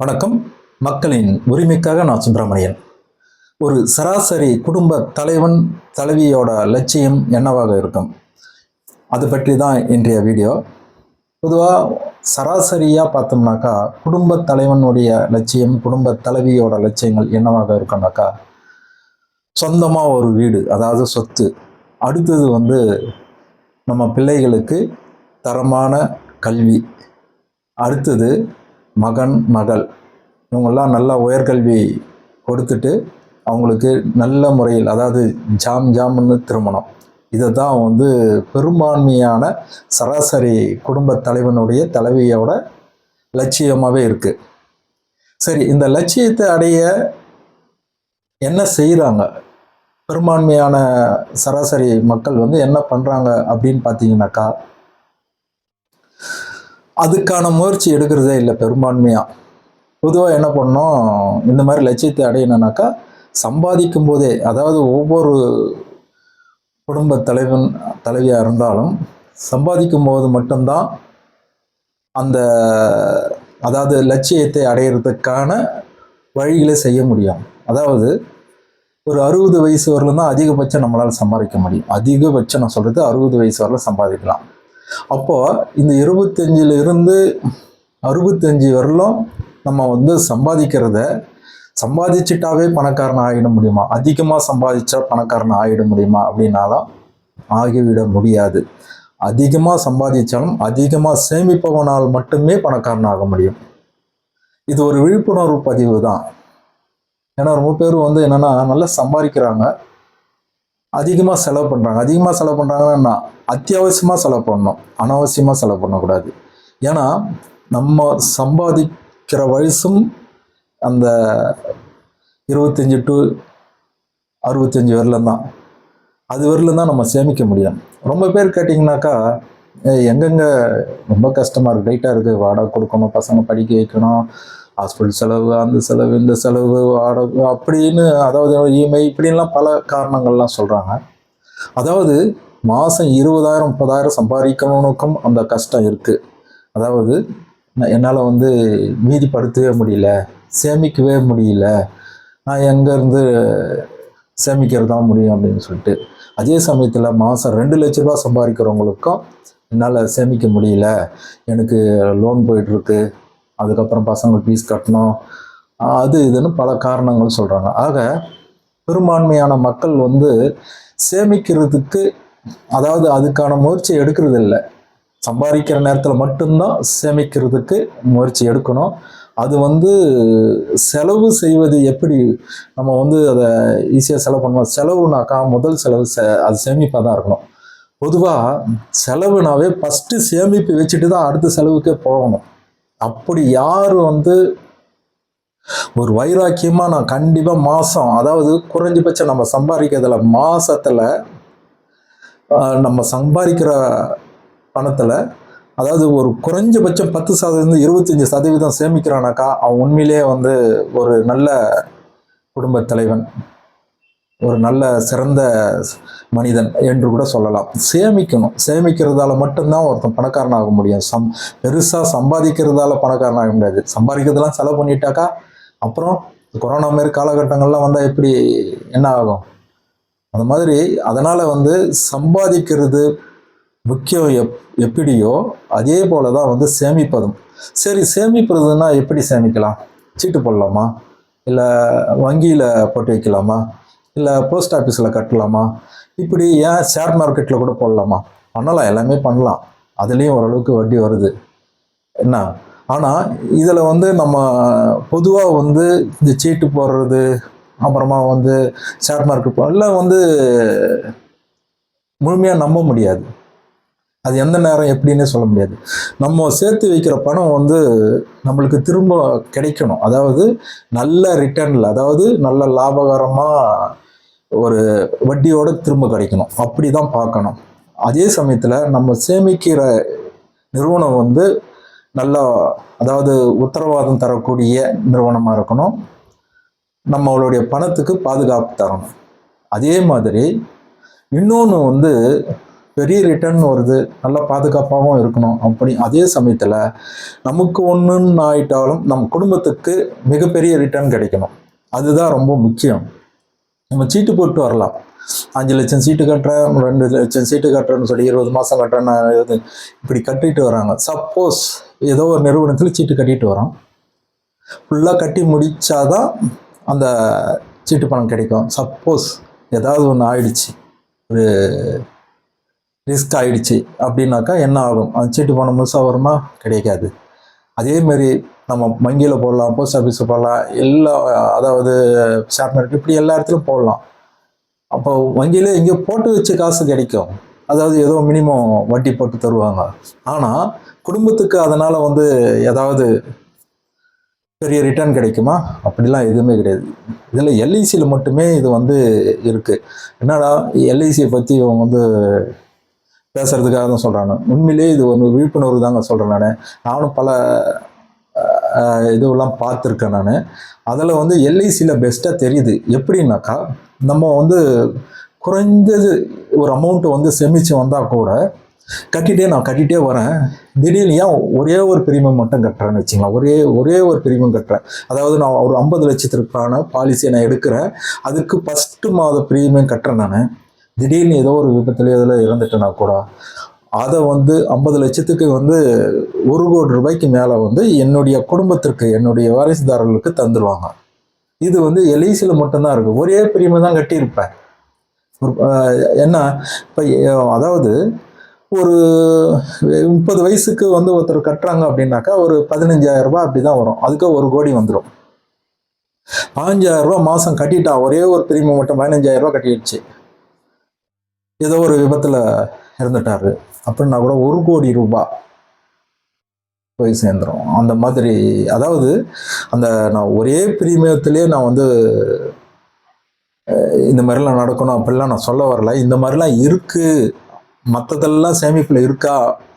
வணக்கம். மக்களின் உரிமைக்காக நான் சுப்பிரமணியன். ஒரு சராசரி குடும்ப தலைவன் தலைவியோட லட்சியம் என்னவாக இருக்கும்? அது பற்றி தான் இன்றைய வீடியோ. பொதுவாக சராசரியாக பார்த்தோம்னாக்கா குடும்ப தலைவனுடைய லட்சியம் குடும்ப தலைவியோட லட்சியங்கள் என்னவாக இருக்கும்னாக்கா சொந்தமாக ஒரு வீடு அதாவது சொத்து. அடுத்தது வந்து நம்ம பிள்ளைகளுக்கு தரமான கல்வி. அடுத்தது மகன் மகள். இவங்கெல்லாம் நல்லா உயர்கல்வி கொடுத்துட்டு அவங்களுக்கு நல்ல முறையில் அதாவது ஜாம் ஜாம்னு திருமணம். இதை தான் வந்து பெரும்பான்மையான சராசரி குடும்ப தலைவனுடைய தலைவியோட லட்சியமாகவே இருக்குது சரி இந்த லட்சியத்தை அடைய என்ன செய்கிறாங்க பெரும்பான்மையான சராசரி மக்கள் வந்து என்ன பண்ணுறாங்க அப்படின்னு பார்த்தீங்கன்னாக்கா அதுக்கான முயற்சி எடுக்கிறதே இல்லை பெரும்பான்மையாக பொதுவாக என்ன பண்ணோம் இந்த மாதிரி லட்சியத்தை அடையணும்னாக்கா சம்பாதிக்கும் போதே அதாவது ஒவ்வொரு குடும்ப தலைவன் தலைவியாக இருந்தாலும் சம்பாதிக்கும் போது மட்டும்தான் அந்த அதாவது லட்சியத்தை அடையிறதுக்கான வழிகளை செய்ய முடியும். அதாவது ஒரு அறுபது வயசு வரலும் தான் அதிகபட்சம் நம்மளால் சம்பாதிக்க முடியும். அதிகபட்சம் நான் சொல்கிறது அறுபது வயசு வரலும் சம்பாதிக்கலாம். அப்போது இந்த இருபத்தஞ்சிலிருந்து அறுபத்தஞ்சி வரலும் நம்ம வந்து சம்பாதிக்கிறத சம்பாதிச்சிட்டாவே பணக்காரன் ஆகிட முடியுமா? அதிகமாக சம்பாதிச்சா பணக்காரன் ஆகிட முடியுமா? அப்படின்னாலும் ஆகிவிட முடியாது. அதிகமாக சம்பாதிச்சாலும் அதிகமாக சேமிப்பவனால் மட்டுமே பணக்காரன் ஆக முடியும். இது ஒரு விழிப்புணர்வு பதிவு தான். ஏன்னா ரொம்ப பேர் வந்து என்னென்னா நல்லா சம்பாதிக்கிறாங்க. அதிகமாக செலவு பண்ணுறாங்க அதிகமாக செலவு பண்ணுறாங்கன்னா அத்தியாவசியமாக செலவு பண்ணணும். அனாவசியமாக செலவு பண்ணக்கூடாது. ஏன்னா நம்ம சம்பாதிக்கிற வயசும் அந்த இருபத்தஞ்சி டு அறுபத்தஞ்சி வரலும் தான். அது வரலும் தான் நம்ம சேமிக்க முடியும். ரொம்ப பேர் கேட்டிங்கனாக்கா எங்கெங்கே ரொம்ப கஷ்டமாக இருக்குது டைட்டாக இருக்குது வாடகை கொடுக்கணும். பசங்க படிக்க வைக்கணும். ஹாஸ்பிட்டல் செலவு அந்த செலவு இந்த செலவு வாடகை அப்படின்னு அதாவது இஎம்ஐ இப்படின்லாம் பல காரணங்கள்லாம் சொல்கிறாங்க அதாவது மாதம் இருபதாயிரம் முப்பதாயிரம் சம்பாதிக்கணுனுக்கும் அந்த கஷ்டம் இருக்குது அதாவது நான் என்னால் வந்து மீதிப்படுத்தவே முடியல சேமிக்கவே முடியல நான் எங்கேருந்து சேமிக்கிறது தான் முடியும் அப்படின்னு சொல்லிட்டு. அதே சமயத்தில் மாதம் ரெண்டு லட்ச ரூபா சம்பாதிக்கிறவங்களுக்கும் என்னால் சேமிக்க முடியல எனக்கு லோன் போயிட்டுருக்கு அதுக்கப்புறம் பசங்க ஃபீஸ் கட்டணும். அது இதுன்னு பல காரணங்கள் சொல்கிறாங்க ஆக பெரும்பான்மையான மக்கள் வந்து சேமிக்கிறதுக்கு அதாவது அதுக்கான முயற்சி எடுக்கிறது இல்லை சம்பாதிக்கிற நேரத்தில் மட்டும்தான் சேமிக்கிறதுக்கு முயற்சி எடுக்கணும். அது வந்து செலவு செய்வது எப்படி? நம்ம வந்து அதை ஈஸியாக செலவு பண்ணுவோம். செலவுனாக்கா முதல் செலவு செ அது சேமிப்பாக தான் இருக்கணும். பொதுவாக செலவுனாவே ஃபஸ்ட்டு சேமிப்பு வச்சுட்டு தான் அடுத்த செலவுக்கே போகணும். அப்படி யார் வந்து ஒரு வைராக்கியமாக நான் கண்டிப்பாக மாதம் அதாவது குறைஞ்சபட்சம் நம்ம சம்பாதிக்கிறதுல மாதத்தில் நம்ம சம்பாதிக்கிற பணத்தில் அதாவது ஒரு குறைஞ்சபட்சம் பத்து சதவீதம் இருபத்தஞ்சி சதவீதம் சேமிக்கிறானாக்கா அவன் உண்மையிலேயே வந்து ஒரு நல்ல குடும்பத் தலைவன். ஒரு நல்ல சிறந்த மனிதன் என்று கூட சொல்லலாம். சேமிக்கணும். சேமிக்கிறதால மட்டும்தான் ஒருத்தன் பணக்காரன் ஆக முடியும். சம் பெருசாக சம்பாதிக்கிறதால பணக்காரன் ஆக முடியாது. சம்பாதிக்கிறதெல்லாம் செலவு பண்ணிட்டாக்கா அப்புறம் கொரோனா மாரி காலகட்டங்கள்லாம் வந்தால் எப்படி என்ன ஆகும்? அந்த மாதிரி அதனால் வந்து சம்பாதிக்கிறது முக்கியம் எப் எப்படியோ அதே போல தான் வந்து சேமிப்பதும். சரி சேமிப்பதுன்னா எப்படி சேமிக்கலாம்? சீட்டு போடலாமா? இல்லை வங்கியில் போட்டு வைக்கலாமா? இல்லை போஸ்ட் ஆஃபீஸில் கட்டலாமா? இப்படி ஏன் ஷேர் மார்க்கெட்டில் கூட போடலாமா? பண்ணலாம் எல்லாமே பண்ணலாம். அதுலேயும் ஓரளவுக்கு வட்டி வருது. என்ன? ஆனால் இதில் வந்து நம்ம பொதுவாக வந்து இந்த சீட்டு போடுறது அப்புறமா வந்து ஷேர் மார்க்கெட் போ- எல்லாம் வந்து முழுமையாக நம்ப முடியாது. அது எந்த நேரம் எப்படின்னே சொல்ல முடியாது. நம்ம சேர்த்து வைக்கிற பணம் வந்து நம்மளுக்கு திரும்ப கிடைக்கணும். அதாவது நல்ல ரிட்டர்னில் அதாவது நல்ல லாபகரமாக ஒரு வட்டியோடு திரும்ப கிடைக்கணும். அப்படி தான் பார்க்கணும். அதே சமயத்தில் நம்ம சேமிக்கிற நிறுவனம் வந்து நல்ல அதாவது உத்தரவாதம் தரக்கூடிய நிறுவனமாக இருக்கணும். நம்மளுடைய பணத்துக்கு பாதுகாப்பு தரணும். அதே மாதிரி இன்னொன்று வந்து பெரிய ரிட்டர்ன் வருது. நல்லா பாதுகாப்பாகவும் இருக்கணும் அப்படி அதே சமயத்தில் நமக்கு ஒன்றுன்னு ஆயிட்டாலும் நம் குடும்பத்துக்கு மிகப்பெரிய ரிட்டர்ன் கிடைக்கணும். அதுதான் ரொம்ப முக்கியம். நம்ம சீட்டு போட்டு வரலாம். அஞ்சு லட்சம் சீட்டு கட்டுறேன் ரெண்டு லட்சம் சீட்டு கட்டுறேன்னு சொல்லி இருபது மாதம் கட்டுறேன் இது இப்படி கட்டிட்டு வராங்க. சப்போஸ் ஏதோ ஒரு நிறுவனத்தில் சீட்டு கட்டிட்டு வரோம். ஃபுல்லாக கட்டி முடித்தாதான் அந்த சீட்டு பணம் கிடைக்கும். சப்போஸ் ஏதாவது ஒன்று ஆயிடுச்சு. ஒரு ரிஸ்க் ஆகிடுச்சு அப்படின்னாக்கா என்ன ஆகும்? அந்த சீட்டு பணம் முழுசாக வருமா? கிடைக்காது. அதேமாரி நம்ம வங்கியில் போடலாம் போஸ்ட் ஆஃபீஸில் போடலாம் எல்லா அதாவது ஷேர் மார்க்கெட் இப்படி எல்லா இடத்துலையும் போடலாம். அப்போ வங்கியில் எங்கேயோ போட்டு வச்ச காசு கிடைக்கும். அதாவது ஏதோ மினிமம் வட்டி போட்டு தருவாங்க. ஆனால் குடும்பத்துக்கு அதனால் வந்து ஏதாவது பெரிய ரிட்டர்ன் கிடைக்குமா? அப்படிலாம் எதுவுமே கிடையாது. இதில் எல்ஐசியில் மட்டுமே இது வந்து இருக்குது என்னடா எல்ஐசியை பற்றி இவங்க வந்து பேசுறதுக்காக தான் சொல்கிறாங்க உண்மையிலேயே இது ஒரு விழிப்புணர்வு தாங்க சொல்கிறேன் நான். நானும் பல இதுவெல்லாம் பார்த்துருக்கேன் நான். அதில் வந்து எல்ஐசியில் பெஸ்ட்டாக தெரியுது. எப்படின்னாக்கா நம்ம வந்து குறைஞ்சது ஒரு அமௌண்ட்டை வந்து சேமித்து வந்தால் கூட கட்டிகிட்டே நான் கட்டிகிட்டே வரேன். திடீர்னு ஏன் ஒரே ஒரு பிரீமியம் மட்டும் கட்டுறேன்னு வச்சுங்களேன். ஒரே ஒரே ஒரு பிரீமியம் கட்டுறேன். அதாவது நான் ஒரு ஐம்பது லட்சத்திற்கான பாலிசியை நான் எடுக்கிறேன். அதுக்கு ஃபஸ்ட்டு மாத பிரீமியம் கட்டுறேன் நான். திடீர்னு ஏதோ ஒரு விபத்துல இதில் இறந்துட்டேன்னா கூட. அதை வந்து ஐம்பது லட்சத்துக்கு வந்து ஒரு கோடி ரூபாய்க்கு மேலே வந்து என்னுடைய குடும்பத்திற்கு என்னுடைய வாரிசுதாரர்களுக்கு தந்துடுவாங்க இது வந்து எல்ஐசியில் மட்டும்தான் இருக்குது ஒரே பிரிமை தான் கட்டியிருப்பேன். ஒரு என்ன இப்போ அதாவது ஒரு முப்பது வயசுக்கு வந்து ஒருத்தர் கட்டுறாங்க அப்படின்னாக்கா ஒரு பதினஞ்சாயிரம் ரூபாய் அப்படி தான் வரும். அதுக்கு ஒரு கோடி வந்துடும் பதினஞ்சாயிரம் ரூபாய் மாதம் கட்டிட்டா ஒரே ஒரு பிரிமை மட்டும் பதினஞ்சாயிரம் ரூபாய் கட்டிடுச்சு. ஏதோ ஒரு விபத்தில் இறந்துட்டாரு. அப்படின்னா கூட ஒரு கோடி ரூபாய் போய் சேர்ந்துரும். அந்த மாதிரி அதாவது அந்த நான் ஒரே பிரீமியத்திலே நான் வந்து இந்த மாதிரிலாம் நடக்கணும் அப்படிலாம் நான் சொல்ல வரல. இந்த மாதிரிலாம் இருக்குது மற்றதெல்லாம் சேமிப்பில் இருக்கா?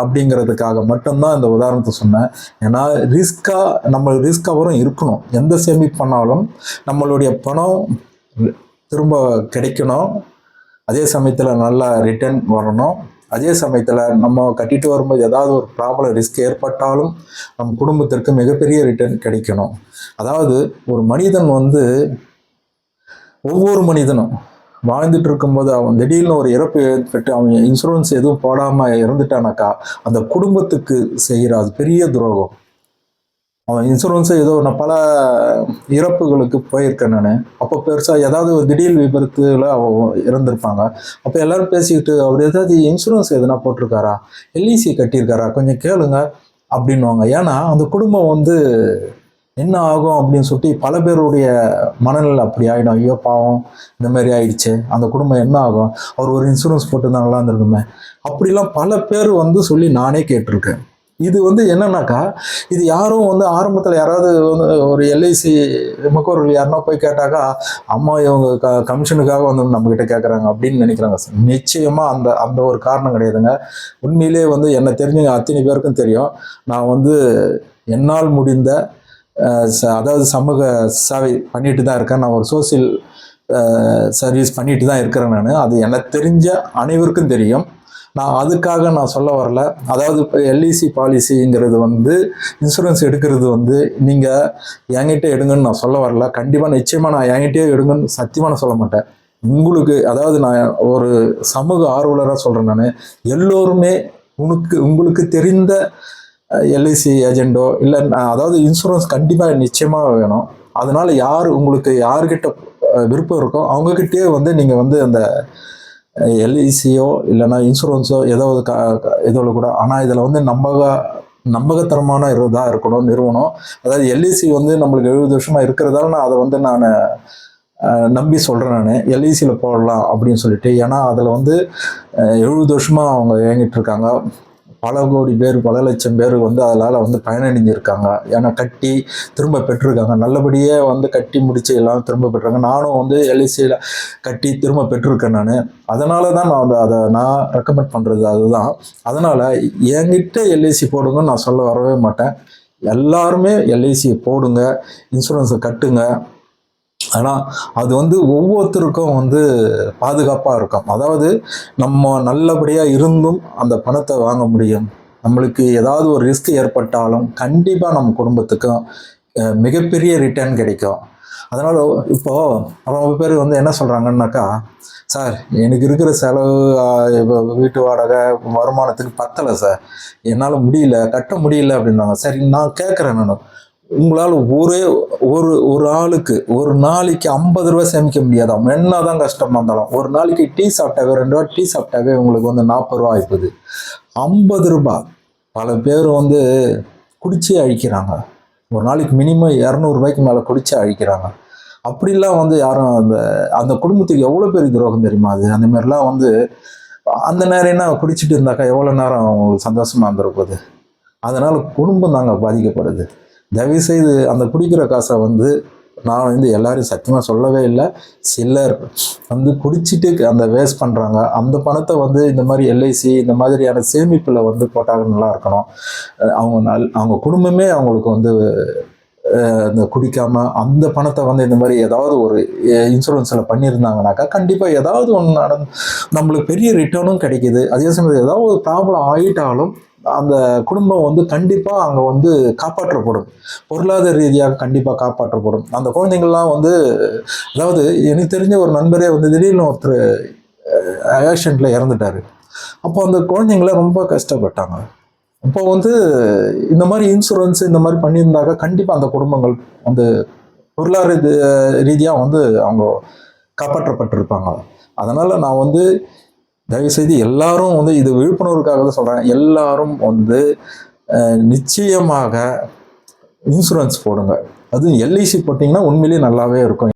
அப்படிங்கிறதுக்காக மட்டும்தான் இந்த உதாரணத்தை சொன்னேன். ஏன்னா ரிஸ்க்காக நம்ம ரிஸ்காகவும் இருக்கணும். எந்த சேமிப்பு பண்ணாலும் நம்மளுடைய பணம் திரும்ப கிடைக்கணும். அதே சமயத்தில் நல்லா ரிட்டர்ன் வரணும். அதே சமயத்தில் நம்ம கட்டிட்டு வரும்போது ஏதாவது ஒரு ப்ராப்ளம் ரிஸ்க் ஏற்பட்டாலும் நம் குடும்பத்திற்கு மிகப்பெரிய ரிட்டர்ன் கிடைக்கணும். அதாவது ஒரு மனிதன் வந்து ஒவ்வொரு மனிதனும் வாழ்ந்துட்டு இருக்கும்போது அவன் திடீர்னு ஒரு இறப்பு ஏற்பட்டு அவன் இன்சூரன்ஸ் எதுவும் போடாமல் இறந்துட்டானாக்கா அந்த குடும்பத்துக்கு செய்கிற அது பெரிய துரோகம். அவன் இன்சூரன்ஸு ஏதோ நான் பல இறப்புகளுக்கு போயிருக்கேன் நான். அப்போ பெருசாக ஏதாவது ஒரு திடீர் விபத்தில் அவன் இறந்துருப்பாங்க. அப்போ எல்லோரும் பேசிக்கிட்டு அவர் ஏதாவது இன்சூரன்ஸ் எதுனா போட்டிருக்காரா? எல்இசி கட்டியிருக்காரா? கொஞ்சம் கேளுங்க அப்படின்வாங்க ஏன்னா அந்த குடும்பம் வந்து என்ன ஆகும் அப்படின்னு சொல்லிட்டு பல பேருடைய மனநிலை அப்படி ஆகிடும் ஐயோ பாவம் இந்த மாதிரி ஆயிடுச்சு. அந்த குடும்பம் என்ன ஆகும்? அவர் ஒரு இன்சூரன்ஸ் போட்டு நல்லா இருந்திருக்குமே அப்படிலாம் பல பேர் வந்து சொல்லி நானே கேட்டிருக்கேன். இது வந்து என்னன்னாக்கா இது யாரும் வந்து ஆரம்பத்தில் யாராவது வந்து ஒரு எல்ஐசி முகவர்கள் யாருன்னா போய் கேட்டாக்கா அம்மா இவங்க க கமிஷனுக்காக வந்து நம்மக்கிட்ட கேட்குறாங்க அப்படின்னு நினைக்கிறாங்க நிச்சயமாக அந்த அந்த ஒரு காரணம் கிடையாதுங்க. உண்மையிலே வந்து என்னை தெரிஞ்சவங்க அத்தனை பேருக்கும் தெரியும். நான் வந்து என்னால் முடிந்த ச- அதாவது சமூக சேவை பண்ணிட்டு தான் இருக்கேன். நான் ஒரு சோசியல் சர்வீஸ் பண்ணிட்டு தான் இருக்கிறேன் நான். அது எனக்கு தெரிஞ்ச அனைவருக்கும் தெரியும். நான் அதுக்காக நான் சொல்ல வரல. அதாவது இப்போ எல்இசி பாலிசிங்கிறது வந்து இன்சூரன்ஸ் எடுக்கிறது வந்து நீங்கள் என்கிட்ட எடுங்கன்னு நான் சொல்ல வரல. கண்டிப்பாக நிச்சயமாக நான் என்கிட்டயே எடுங்கன்னு சத்தியமாக நான் சொல்ல மாட்டேன். உங்களுக்கு அதாவது நான் ஒரு சமூக ஆர்வலராக சொல்கிறேன் நான். எல்லோருமே உனக்கு உங்களுக்கு தெரிந்த எல்ஐசி ஏஜெண்டோ இல்லை அதாவது இன்சூரன்ஸ் கண்டிப்பாக நிச்சயமாக வேணும். அதனால் யார் உங்களுக்கு யார்கிட்ட விருப்பம் இருக்கோ அவங்கக்கிட்டே வந்து நீங்கள் வந்து அந்த எல்ஐசியோ இல்லைன்னா இன்சூரன்ஸோ ஏதோ ஒரு க ஏதோ கூட. ஆனால் இதில் வந்து நம்பக நம்பகத்தரமான இதாக இருக்கணும் நிறுவனம். அதாவது எல்ஐசி வந்து நம்மளுக்கு எழுபது வருஷமாக இருக்கிறதால நான் அதை வந்து நான் நம்பி சொல்கிறேன் நான். எல்ஐசியில் போடலாம் அப்படின்னு சொல்லிட்டு. ஏன்னா அதில் வந்து எழுபது வருஷமாக அவங்க இயங்கிட்டு இருக்காங்க. பல கோடி பேர் பல லட்சம் பேர் வந்து அதனால் வந்து பயனடைஞ்சிருக்காங்க. ஏன்னா கட்டி திரும்ப பெற்றிருக்காங்க. நல்லபடியே வந்து கட்டி முடித்து எல்லாம் திரும்ப பெற்றாங்க நானும் வந்து எல்ஐசியில் கட்டி திரும்ப பெற்றிருக்கேன் நான். அதனால தான் நான் அதை நான் ரெக்கமெண்ட் பண்ணுறது அதுதான். அதனால் என்கிட்ட எல்ஐசி போடுங்கன்னு நான் சொல்ல வரவே மாட்டேன். எல்லாருமே எல்ஐசி போடுங்க. இன்சூரன்ஸை கட்டுங்க. ஆனால் அது வந்து ஒவ்வொருத்தருக்கும் வந்து பாதுகாப்பாக இருக்கும். அதாவது நம்ம நல்லபடியாக இருந்தும் அந்த பணத்தை வாங்க முடியும். நம்மளுக்கு ஏதாவது ஒரு ரிஸ்க் ஏற்பட்டாலும் கண்டிப்பாக நம்ம குடும்பத்துக்கும் மிகப்பெரிய ரிட்டர்ன் கிடைக்கும். அதனால் இப்போது ரொம்ப பேர் வந்து என்ன சொல்கிறாங்கன்னாக்கா சார் எனக்கு இருக்கிற செலவு இப்போ வீட்டு வாடகை வருமானத்துக்கு பத்தலை சார். என்னால் முடியல கட்ட முடியல அப்படின்னாங்க சரி நான் கேட்குறேன் நான். உங்களால் ஒரே ஒரு ஒரு ஆளுக்கு ஒரு நாளைக்கு ஐம்பது ரூபா சேமிக்க முடியாதாம் என்ன தான் கஷ்டமாக இருந்தாலும் ஒரு நாளைக்கு டீ சாப்பிட்டாவே ரெண்டு ரூபா டீ சாப்பிட்டாவே உங்களுக்கு வந்து நாற்பது ரூபா ஆயிப்போகுது. ஐம்பது ரூபாய். பல பேர் வந்து குடிச்சே அழிக்கிறாங்க. ஒரு நாளைக்கு மினிமம் இரநூறுபாய்க்கு மேலே குடிச்சே அழிக்கிறாங்க. அப்படிலாம் வந்து யாரும் அந்த அந்த குடும்பத்துக்கு எவ்வளோ பெரிய துரோகம் தெரியுமா அது? அந்த மாதிரிலாம் வந்து அந்த நேரம் என்ன குடிச்சிட்டு இருந்தாக்கா எவ்வளோ நேரம் அவங்களுக்கு சந்தோஷமாக இருந்திருப்பது? அதனால் குடும்பம் தாங்க பாதிக்கப்படுது. தயவுசெய்து அந்த குடிக்கிற காசை வந்து நான் வந்து எல்லாரும் சத்தியமாக சொல்லவே இல்லை. சிலர் வந்து குடிச்சிட்டு அந்த வேஸ்ட் பண்ணுறாங்க அந்த பணத்தை வந்து இந்த மாதிரி எல்ஐசி இந்த மாதிரியான சேமிப்பில் வந்து போட்டால் நல்லா இருக்கணும். அவங்க நல் அவங்க குடும்பமே அவங்களுக்கு வந்து இந்த குடிக்காமல் அந்த பணத்தை வந்து இந்த மாதிரி ஏதாவது ஒரு இன்சூரன்ஸில் பண்ணியிருந்தாங்கனாக்கா கண்டிப்பாக ஏதாவது ஒன்று நடந்து நம்மளுக்கு பெரிய ரிட்டர்னும் கிடைக்கிது. அதே சமயத்தில் ஏதாவது ஒரு ப்ராப்ளம் ஆகிட்டாலும் அந்த குடும்பம் வந்து கண்டிப்பாக அங்கே வந்து காப்பாற்றப்படும். பொருளாதார ரீதியாக கண்டிப்பாக காப்பாற்றப்படும். அந்த குழந்தைங்கள்லாம் வந்து அதாவது எனக்கு தெரிஞ்ச ஒரு நண்பரே வந்து திடீர்னு ஒருத்தர் ஆக்சிடெண்ட்டில் இறந்துட்டாரு. அப்போ அந்த குழந்தைங்கள ரொம்ப கஷ்டப்பட்டாங்க. இப்போ வந்து இந்த மாதிரி இன்சூரன்ஸ் இந்த மாதிரி பண்ணியிருந்தாக்க கண்டிப்பாக அந்த குடும்பங்கள் வந்து பொருளாதார ரீதியாக வந்து அவங்க காப்பாற்றப்பட்டிருப்பாங்க. அதனால் நான் வந்து தயவுசெய்து எல்லாரும் வந்து இது விழிப்புணர்வுக்காக தான் சொல்கிறேன் எல்லாரும் வந்து நிச்சயமாக இன்சூரன்ஸ் போடுங்க. அதுவும் எல்ஐசி போட்டிங்கன்னா உண்மையிலேயே நல்லாவே இருக்கும்.